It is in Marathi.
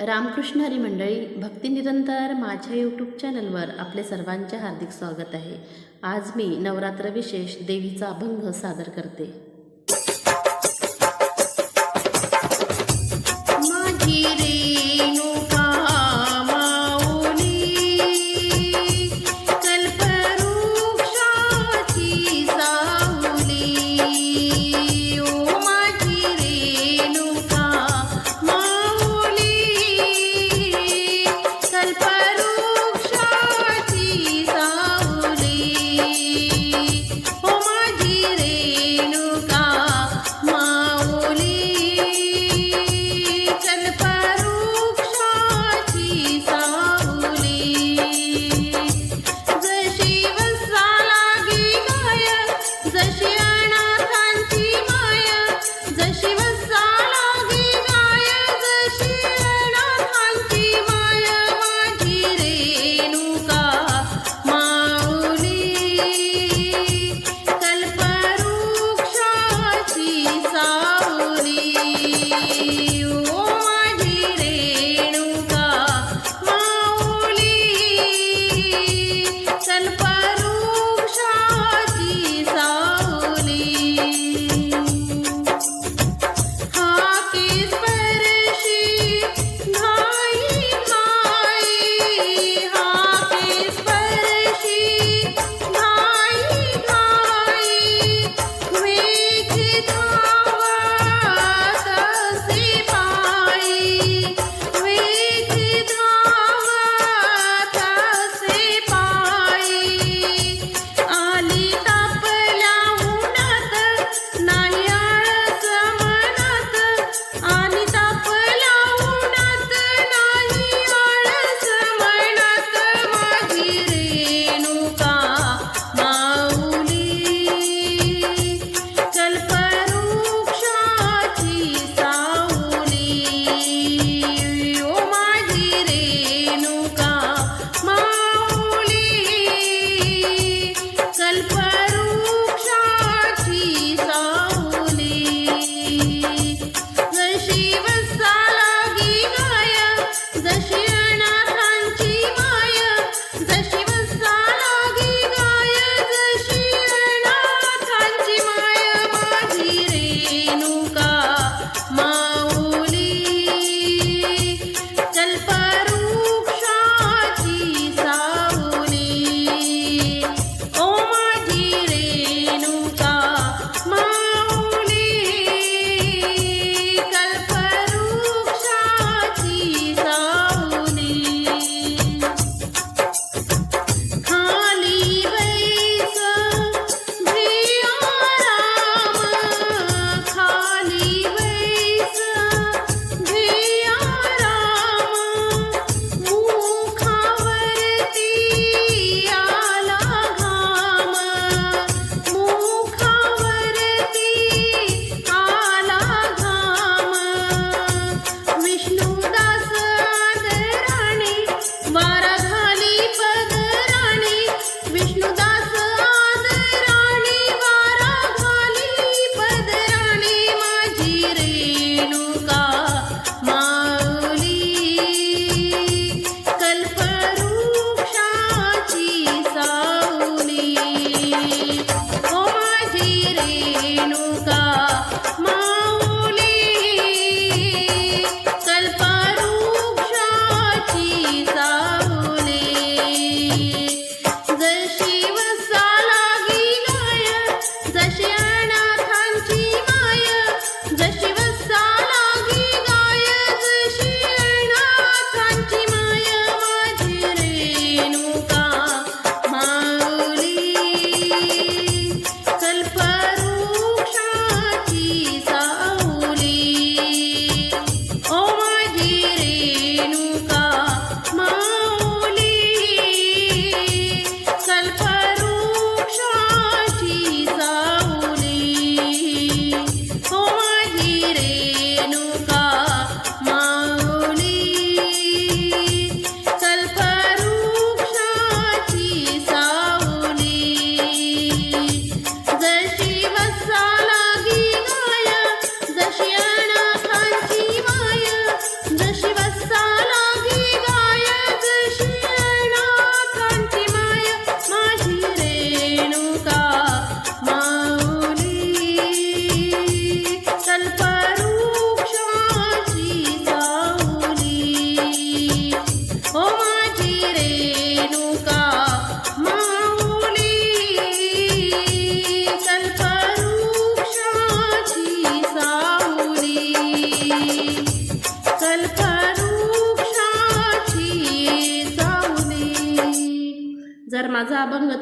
रामकृष्ण हरी मंडळी भक्ती निरंतर माझ्या यूट्यूब चॅनलवर आपले सर्वांचे हार्दिक स्वागत आहे. आज मी नवरात्र विशेष देवीचा अभंग सादर करते.